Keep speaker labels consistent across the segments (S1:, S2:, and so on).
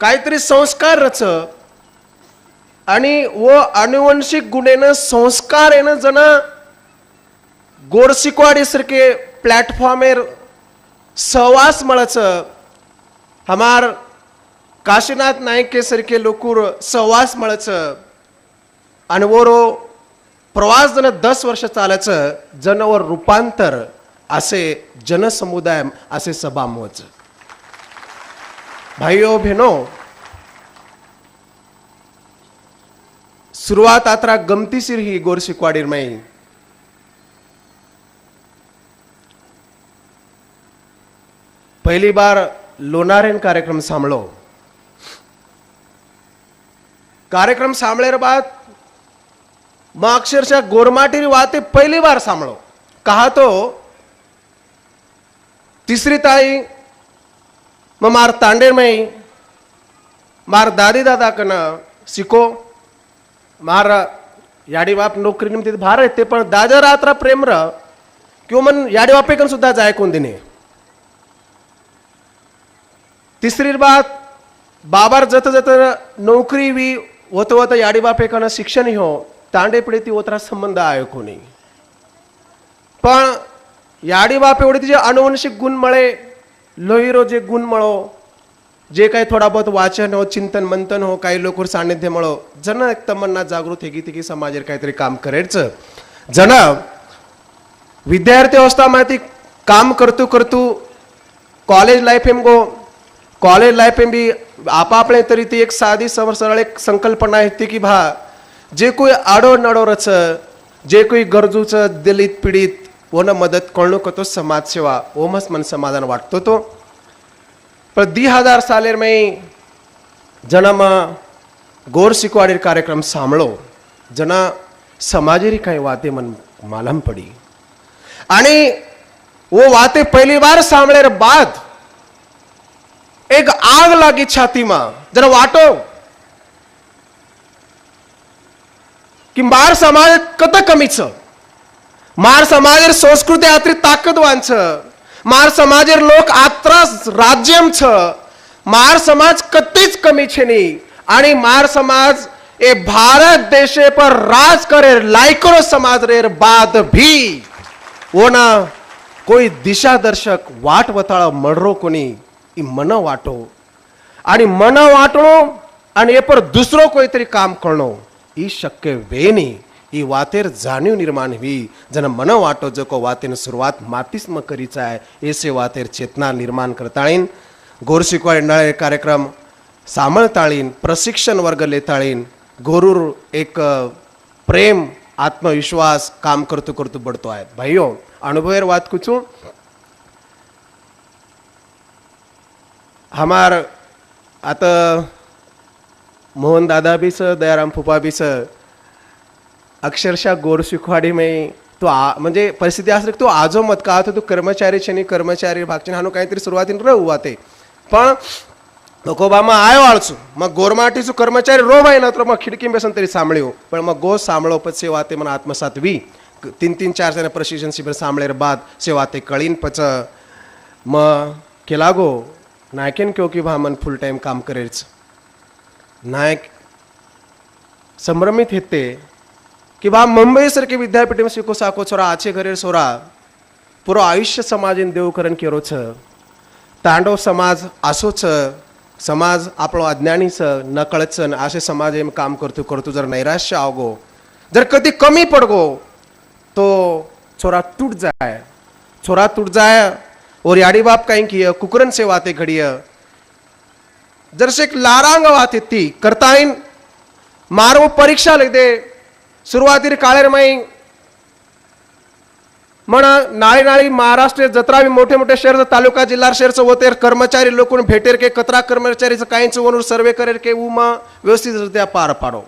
S1: काहीतरी संस्कार रच आणि व अनुवंशिक गुणेनं संस्कार येणं जण गोडसिकवाडी सारखे प्लॅटफॉर्मेर सहवास मळच हमार काशीनाथ नायके सारखे लोकूर सहवास मळच आणि वरो प्रवास जण दस वर्ष चालायचं. जनवर रूपांतर. असे जनसमुदाय असे सभा मोच भाईओ बहिणो सुरुवात आत्रा गमतीशीर ही गोर शिकवाडीर माई पहिली बार लोणारेन कार्यक्रम सांभळो कार्यक्रम सांभळेर बाद मग अक्षरशः गोरमाटीरी वाते पहिली बार सांभळो कहा तो तिसरी ताई मग मार तांडेर मार दादी दादा कन शिको मार याडी बाप नोकरी निमित्त भार येते पण दादा रात्र प्रेम र किंवा मन याडी बापेकन सुद्धा जाय कोण दिने? तिसरी बात बाबार जत जत नोकरी वी होत होत याडी बापेकन शिक्षण हो तांडे पिढी ती ओतरा संबंध आहे कोणी? पण याडी बाप एवढे तिचे अनुवंशिक गुण मळे लोहिरो जे गुण मळो जे काही थोडा बहुत वाचन हो चिंतन मंथन हो काही लोक सान्निध्य मळो जण एक तमन्ना जागृत हेगी तिगी समाजेर काहीतरी काम करायचं जण विद्यार्थी अवस्था माहिती काम करतू करतू कॉलेज लाईफ एम गो कॉलेज लाईफ एम बी आपापले तरी ती एक साधी सर सरळ एक संकल्पना आहे ती की भा जे कोई आडो नडो रच जे कोई गरजूचं दलित पीडित ओन मदत कळणू तो समाजसेवा ओमस मन समाधान वाटतो तो. पण दी हजार सालेर में जन्म गोर सिकवाडीर कार्यक्रम सांभळो जना समाजेरी काही वाते मन मालम पडी। आणि वो वाते पहली बार सांभळेर बाद एक आग लागी छाती मा जरा वाटो की बार समाज कत कमीचं? मार समाजेर संस्कृति आत्री ताकतवान छ मार समाजेर लोक आत्रा राज्यम छ. मार समाज कतीच कमी छे नी. आणि मार समाज ए भारत देशे पर राज करे लायकरो समाज रेर बाद भी. वो ना कोई दिशा दर्शक वाट वताळ मडरो कोनी ई मन वाटो. आणि मन वाटणो आणि ए पर दुसरो कोई तरी काम करणो ई शक्य वे नी. ही वातेर जाणीव निर्माण हुई जन मन वाटो जको वातेन सुरुवात मातीस म करीच आहे. ऐसे वातेर चेतना निर्माण करताळीन. गोर शिकवाय कार्यक्रम सांभाळताळीन प्रशिक्षण वर्ग लेताळीन. गोरूर एक प्रेम आत्मविश्वास काम करतो करतो बढतो आहे. भाईओ अनुभवेर वात कुचू? हमार आता मोहन दादा भी स दयाराम फुपा भी स अक्षरशः गोर शिकवाडी में तो आ म्हणजे परिस्थिती असली तू आजो मत का तो कर्मचारी छनी कर्मचारी भागचे हानो काहीतरी सुरुवातीन रहू वाते पण नकोबामा आयो आळसू मग गोरमाटीचो कर्मचारी रो भाई ना तर मग खिडकी बेसन तरी सांभळ्यो. पण मग गो सांभळो पण सेवा ते मन आत्मसात वी तीन तीन चार जण प्रशिक्षण शिबिर सांभळेर बाद सेवा ते कळीन पच. मग केला गो नायकेन क्यो की भा मन फुल टाईम काम करेच. नायक संभ्रमित हेते. की बा मुंबई सारखे विद्यापीठ में शिको साको छोरा आचे घरे सोरा पुरो आयुष्य समाजीन देवकरण केरो छ। तांडव समाज असो छ समाज आपलो अज्ञानी छ नकळत छ असे समाज एम काम करतो करतो जर नैराश्य आवगो जर कधी कमी पडगो तो छोरा टूट जाय। छोरा टूट जाय और याडी बाप काही किय कुकरन से वाते घडिय। जरसे एक लारांग वाते ती करताईन मारो परीक्षा लग दे सुरुवातीर काळेर माई नाळी नाळी महाराष्ट्र जत्रा मोठे मोठे शहर तालुका जिल्हा शहरचं होते कर्मचारी लोकून भेटेर के कतरा कर्मचारीचं काहींच वरून सर्वे करेर के उमा व्यवस्थित पार पाडो.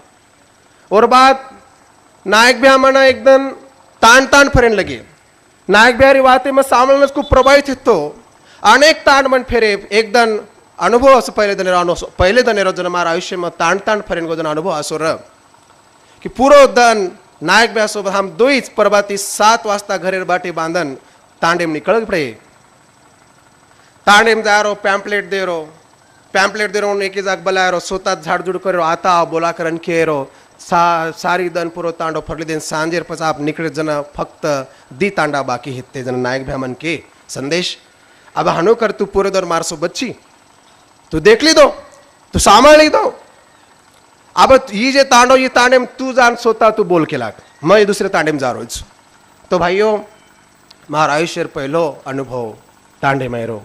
S1: और बाद नायक बिहा म्हणा एकदम ताण ताण फरेन लगे. नायक बिहारी वाहते मग सामळणच खूप प्रभावित होतो. अनेक ताण म्हण फेरे एकदम अनुभव असं पहिले दनेरो अनुभव पहिले दनेरो जण मारा मग ताण ताण फरेन गोजन अनुभव असो र. की पुरो दन नायक ब्यासोबत हम दोईच परबाती सात वाजता घरेर बाटी बांधन तांडेम निकळ पडे ताणेम जा रो पॅम्पलेट दे रो पॅम्पलेट दे रो एकी जाग बलाय रो स्वतः झाडझुड कर आता बोला करन के रो सा सारी दन पुरो तांडो फटली देन सांजेर पचा आप निकळे जन फक्त दी तांडा बाकी हित्ते जन नायक भ्यामन के संदेश अब हानो कर तू पुरे दर मारसो बच्ची तू देखली दो तू सांभाळली दो अब ही जे तांडव ही तांडेम तू जाण स्वतः तू बोल केला मग हे दुसरे तांडेम जा रोज तो भाईयो मार आयुष्यर पहिलो अनुभव तांडे मेरो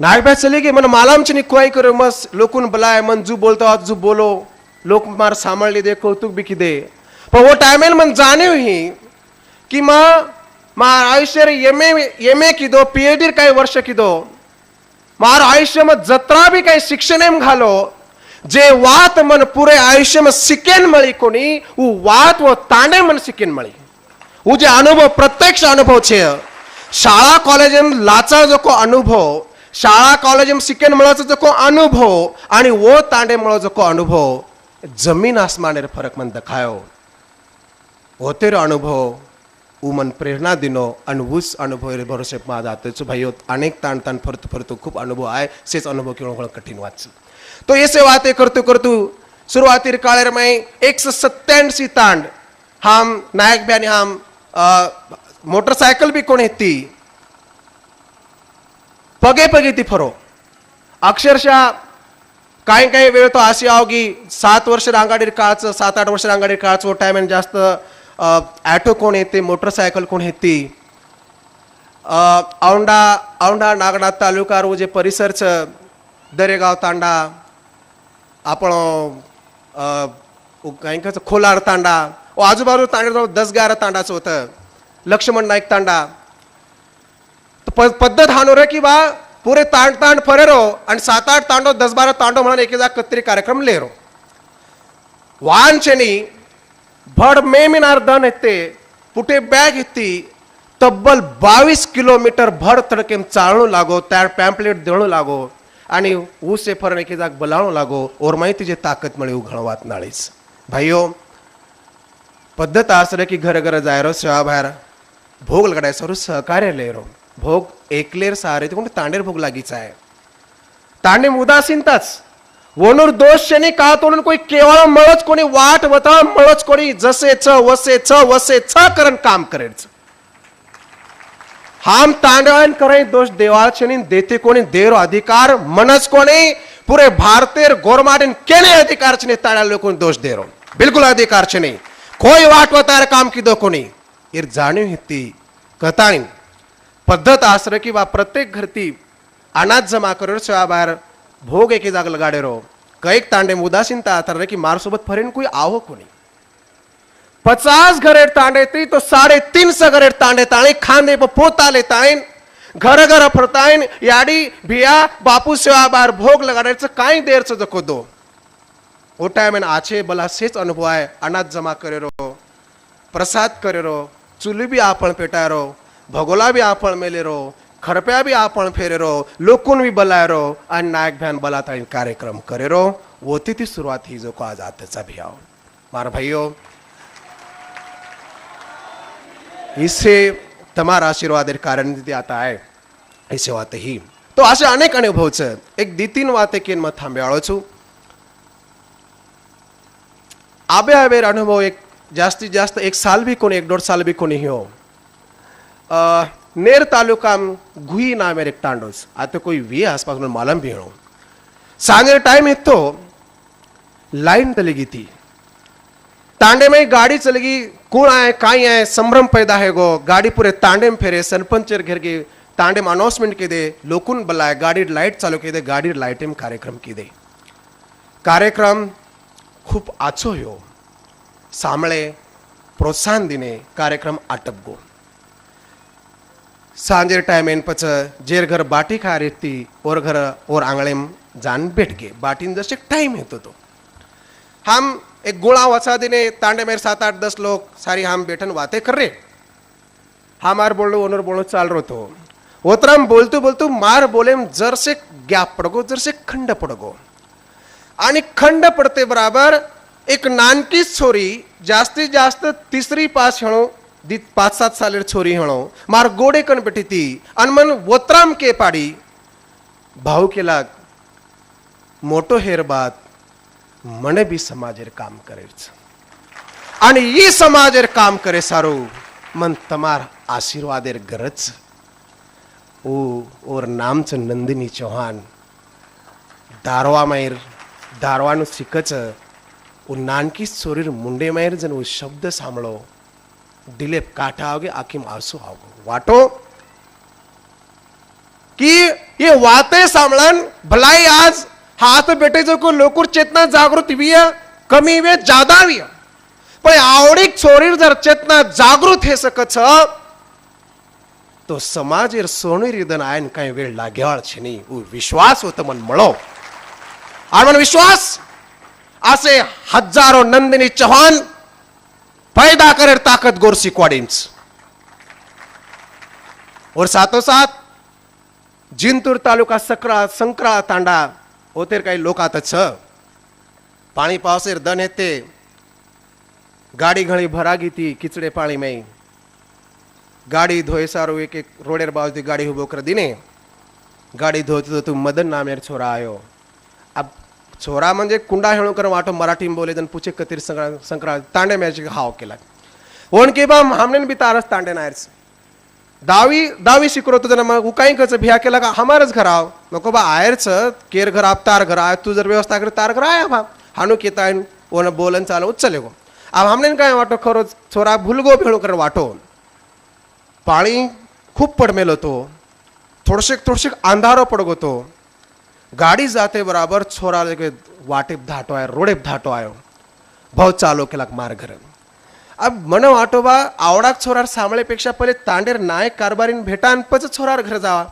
S1: नायक चले गे मन मालामची निकुआई करो मस लोकून बलाय मन जू बोलतो आज जू बोलो लोक मार सांभाळले दे कौतुक बी किदे पण वो टायमेल मन जाणीव ही की मा मार आयुष्य एम ए एम ए किदो पी एच डी काही वर्ष किदो मार आयुष्य मग जत्रा भी काही शिक्षण घालो जे वात मन पूरे आयुष्य में सिकेन मळी कोनी उ वात वो ताने मन सिकेन मळी वो जे अनुभव प्रत्यक्ष अनुभव छे शाळा कॉलेज लाचा जो को अनुभव शाळा कॉलेज सिकेन मळाचो जो को अनुभव आणि वो तांडे मळो जो को अनुभव जमीन आसमान रे फरक मन दखायो होतेर अनुभव उ मन प्रेरणा दिनो आणि ऊस अनुभव भरोसे माझा आताच भाई अनेक ताण ताण फरत फरतो खूप अनुभव आहे सेच अनुभव केवळ कठीण वाच तो येसे वाते करतो करतो सुरुवातीर काळेर माई एकशे सत्त्याऐंशी तांड। हाम नायक ब्याने हाम मोटरसायकल बी कोण ती पगे पगे ती फरो। अक्षरशः काही काही वेळ तो अशी आहो की सात वर्ष रांगाडीर काळचं सात आठ वर्ष रांगाडीर काळचं टायम जास्त ॲटो कोण येते मोटरसायकल कोण येते औंडा औंडा नागडा तालुका जे परिसरचं दरेगाव तांडा आपण अ, काही कसं खोलार तांडा ओ आजूबाजू तांडा दस ग्यारा तांडाचं होतं. लक्ष्मण नाईक तांडा. तो पद्धत हानो रे की बा पुरे तांड तांड फरेरो आणि सात आठ तांडो दस बारा तांडो म्हणून एक कत्री कार्यक्रम कार्यक्रम लेरो वाहनचेनी भड मे मिनार दन येते पुटे बॅग येते तब्बल बावीस किलोमीटर भर तडकेम चालणू लागो त्या पॅम्पलेट देणू लागो. आणि ऊस फरण एके जाग बलावणू लागो ओर माहिती जे ताकद मळे उघडवात नाळीच. भाईयो पद्धत आसरे की घर घर जायरो सेवा भोग लगाडाय सरू सहकार्य लेरो. भोग एकलेर सारे ते कोण तांडेर भोग लागीच आहे. तांडे उदासीनताच. वणूर दोष शनी का तोडून कोणी केवळ मळच कोणी वाट वता मळच कोणी जसे छ वसे छ वसे छ करण काम करेच. हम तांडवन करे दोष देवाल छनी देते कोणी देरो अधिकार मनस कोणी पुरे भारतेर गोरमाडीन केने अधिकार छने ताड़ा लोकों दोष देरो। बिल्कुल अधिकार छने कोई वाट वतार काम किदो कोणी इर जाणीव हिती कथाणी पद्धत आसर की वा प्रत्येक घरती अनाज जमा करो सेवा बाहेर भोग एके जाग लगाडेरो। कैक तांडे उदासीनता आतर की मार सोबत फरेन कोई आहो कोणी पचास घरेर तांडे ती तो साडे सौ घरेर तांडे ताणी खांदे पर पोता लेतायन घर घर फरतायन याडी भिया बापू सेवा बार भोग लगाने से काई देर से जको दो। ओ टाइम आछे बला सेच अनुभव आहे अनाज जमा करे रो प्रसाद करे रो चुली बी आपण पेटायरो भगोला भी आपण मेले रो खरप्या भी आपण फेरे रो लोकून भी बलाय रो आणि नायक भ्यान बला आणि कार्यक्रम करे रो वो ती सुरुवात ही जो को आज आताचा भियाव मार भाइयों इससे તમારા આશીર્વાદ કારણ દીધી आता आहे ऐसे વાત ही તો असे अनेक अनुभव છે એક દી तीन વાતે કેન માં થાંભ્યાળો છું आबे आबेर अनुभव एक जास्तीत जास्त एक साल बी कोणी एक दोड साल बी कोणी हो अ, नेर तालुकाम गुई नामेर एक टांडोस आता कोई वी आसपास में मालम भी हो सांगे टाइम इतो लाइन तलेगी थी तांडे में गाड़ी चलेगी कोण आए काई आहे संभ्रम पैदा है गो। गाड़ी पूरे तांडे में फेरे सरपंचर घेर के तांडे में अनाउंसमेंट के दे लोकुन बलाय गाड़ी लाइट चालू के दे गाड़ी लाइट में कार्यक्रम की दे। कार्यक्रम खूप आचो हो सांभळे प्रोत्साहन दिने कार्यक्रम आटप गो। सांजेर टाइम येन पच जेर घर बाटी खा रेती और घर और आंगळेम जान भेट गे। बाटीन जसे टाइम येतो तो। हम एक गोळा वसा दिने तांडे मेरे सात आठ दस लोग सारी हम बैठन बातें कर रहे हमार बोलो ओनर बोलो चाल रो तो ओतरम बोलतो बोलतो मार बोलेम जर से गॅप पडगो जर से खंड पडगो। आणि खंड पडते बराबर एक नानकी छोरी जास्तीत जास्त तिसरी पास हेणो दी पाच सात सालेर छोरी हणो। मार गोडे कण बेटी ती। आणि मन ओतराम के पाडी भाऊ केला मोटो हेर बात મને બી સમાજેર કામ કરે છે અને એ સમાજેર કામ કરે સારું મન તમાર આશીર્વાદેર ગરજ છે. ઓ ઓર નામ છે નંદિની ચૌહાણ ધારવા માયર ધારવાનું શીખ છે ઓ નાનકી સોરીર મુંડે માયર જન ઓ શબ્દ સાંભળો દિલે કાંઠા આવગે આખીમ આંસુ આવગો વાટો की ये वाते सामळन भलाई आज हाथ बेटे जो को लोकुर चेतना जागृत हुई कमी वे ज्यादा हुई पण आवडीक छोरीर जर चेतना जागृत हे सकत तो समाज सोनी रिदन आयन काही वेळ लागेवाळ छे वो विश्वास होतो मन मलो आणि मन विश्वास असे हजारो नंदिनी चौहान पैदा करे ताकत गोरसी क्वाडिंच और साथोसाथ जिंतूर तालुका सकरा संकरा तांडा ओतेर काही लोक आता छ पाणी पावसेर दन येते गाडी घणी भरागी ती किचडे पाणी में गाडी धोय सारो एक एक रोडेर बाजू गाडी उभो कर दिने गाडी धोती तो तू मदन नामेर छोरा आयो अब छोरा म्हणजे कुंडा हेळू कर वाटो मराठी बोले जन पुछे कतीर संक्रा संक्रा तांडे मॅच हाव केला ओण के बा हमने भी तारस तांडे नायर्स दावी दावी शिकलो तुझं मग उकाई कच भिया केला का हमारच घर नको बा आहेरच केर घर आप तार घर आहे. तू जर व्यवस्था कर तार घर आहे बा. हानू केता ओन बोलन चाल चले गो अब हमने काय वाटो खरो छोरा भुलगो भेळू कर वाटो. पाणी खूप पडमेल होतो. थोडशेक थोडशेक अंधारो पडगो तो गाडी जाते बराबर छोरा वाटेप धाटो आहे रोडेप धाटो आयो भाऊ चालू केला मार घर. अब मन वाटोबा आवडाक छोरार सांभळेपेक्षा पहिले तांडेर नायक कारभारीन भेटान पच छोरार घर जावा.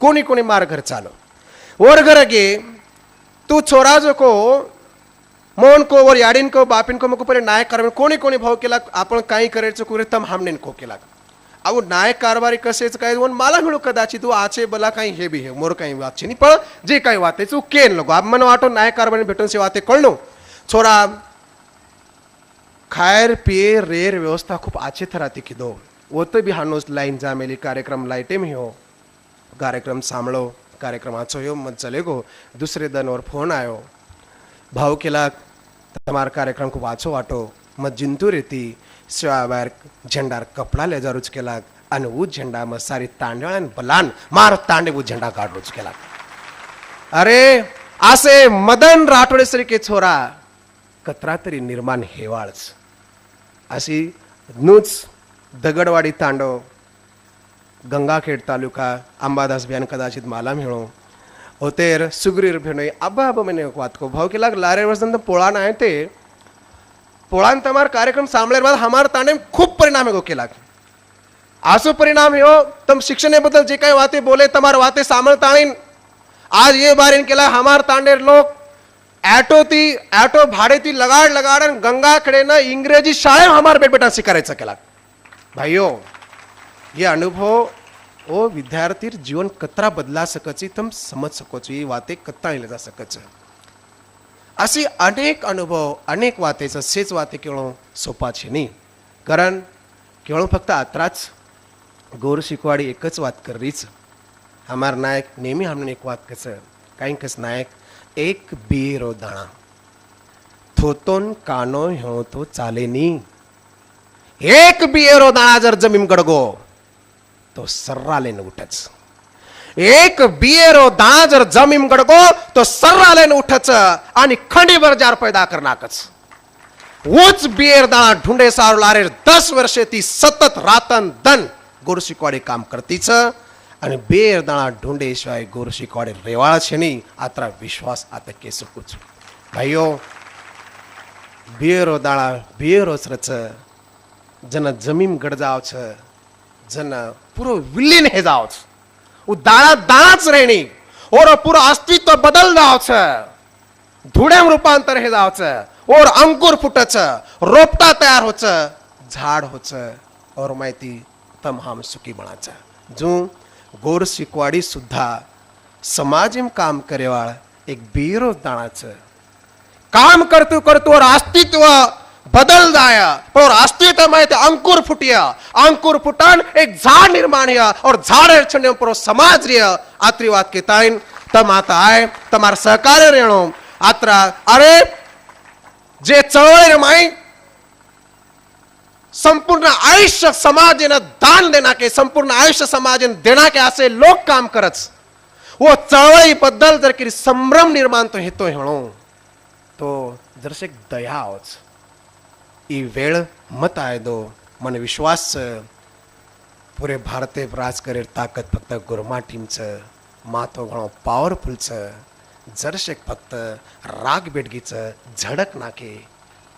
S1: कोणी कोणी मार घर चालो. वर घर गे तू छोरा जो को मोहन को वर याडीन को बापिन को मको पहिले नायक कारभारी कोणी कोणी भाऊ केला आपण काही करायचं कुरे तम हमनेन को केला. अहो नायक कारभारी कसेच काय वन मला म्हणू कदाचित तू आचे बला काही हे बी हे मोर काही वाचे नाही पण जे काही वाते तू केन लोक आप मन वाटो नायक कारभारी भेटून से वाते कळनो छोरा खायर पिये रेर व्यवस्था खूप अच्छे राहते की दो व तो बी हानूस लाईन जा मेली कार्यक्रम लाईटे मी हो। कार्यक्रम सांभळो कार्यक्रमाचो यो मत चले गो। दुसरे दनवर फोन आयो। भाऊ केला तमार कार्यक्रम खूप आचो वाटो। मत जिंतू रेती। शिवाबाहेर झेंडार कपडा लेजारूच केला। आणि उ झेंडा मग सारी तांडे आणि बलान मार तांडे उ झेंडा काढूच केला। अरे असे मदन राठोडे सरी के छोरा। कत्रा तरी निर्माण हेवाळच। अशी नूच दगडवाडी तांडव गंगाखेड तालुका अंबादास बियान कदाचित माला मिळो. होतेर सुग्रीर भेणोय अब्बा आबा म्हणे वातको भाव केला लारे वर्षांत पोळान आहे ते. पोळान तमार कार्यक्रम सांभळेर बाद हमार तांडे खूप परिणाम गो केला. आसो परिणाम हो तम शिक्षणेबद्दल जे काही वाते बोले तमार वाते सामळ ताणीन आज ये बारीन केला हमार तांडेर लोक ॲटो ती ॲटो भाडे ती लगाड लगाड गंगाकडे ना इंग्रजी शाळे हमार बेटबेटा बेटा केला. भाइयों हे अनुभव ओ विद्यार्थी जीवन कतरा बदला सकची तुम समज सको ही वाते कत्ता ले जा सकच. असे अनेक अनुभव अनेक वातेच सेच वाते केवळ सोपाचे नाही नी. कारण केवळ फक्त आत्राच गोर शिकवाडी एकच वात करीच हमार नायक नेहमी हमने एक वात कसं काहींकच नायक एक बेरो दाणा थोतोन कानो ह्यो तो चाले नी एक बियरो दाणा जर जमीन गडगो तो सर्रालेन उठच एक बियरो दाणा जर जमीन गडगो तो सर्रालेन उठच आणि खंडीभर जार पैदा करनाकच। उच बियर दाणा ढुंडे सारू लारे दस वर्षे ती सतत रातन दन गोरशिकवाडे काम करतीच। आणि बेर दाणा ढुंडे शिवाय गोरशिकवाडे रेवाळ छेनी आत्रा विश्वास आता के सुकूच भाईयो बियरो दाणा बियरोच रच जन जमीन गडजावच जन पुरो विलीन हे जावच उ दाणा दाणाच रेणी और पुरो अस्तित्व बदल जावच धुड्याम रूपांतर हे जावच और अंकुर फुटच रोपटा तयार होच झाड होच और माहिती तमाम सुखी बणाच जो गोर शिकवाडी सुद्धा समाजीम काम करेवाळ एक बिरो दाणाचं काम करतो करतो और अस्तित्व बदल जाया पण राष्ट्रीयता माहिती अंकुर फुटिया अंकुर फुटान एक झाड निर्माण हुआ और झाड़ छने पर समाज रिया आत्रीवाद के ताइन तम आता आय तमार सहकार्य रेणो आत्रा अरे जे चळवळी माई संपूर्ण आयुष्य समाजेनं दान देना के संपूर्ण आयुष्य समाजेनं देना के असे लोक काम करच वो चळवळी बद्दल जर की संभ्रम निर्माण तो हेतो हेणो तो जरशे दया आवच ई वेळ मत आयदो मन विश्वास पुरे भारते राज करेल ताकद फक्त गुरमा टीमचं मातो घणो पॉवरफुलचं जरशेक फक्त राग बेडगीचं झडक नाके.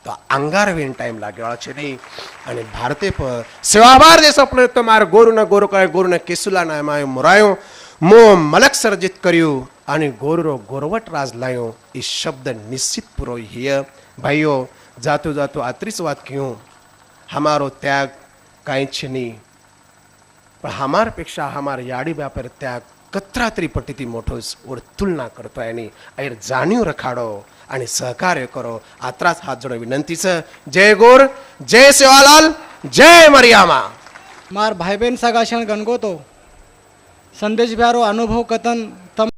S1: તો ಅಂಗಾರವೇನು ಟೈಮ್ લાગ્યો છે અને ભારતે પર સેવાભાર દેશ અપનાવ્યો મારે ગોરુના ગોરકાએ ગોરુના કેસુલાના એમાં મોરાયો. મો મલક સર્જિત કર્યું અને ગોરુનો ગોરવટ રાજ લાયો. એ શબ્દ નિશ્ચિત પૂરો હિય ભાઈઓ, જાતો જાતો આત્રીસ વાત કહ્યું હમારો ત્યાગ કાંઈ છે નહીં. પણ હમાર પેક્ષા હમાર યાડી વ્યાપાર ત્યાગ तरी पटीती मोठो और तुलना करतो आणि ऐर जाणीव रखाडो आणि सहकार्य करो. आत्राच हात जोडो विनंतीचं. जय गोर जय सेवालाल जय मरियामा.
S2: मार भाई बहन सगाशण गणगोतो. संदेश ब्यारो अनुभव कथन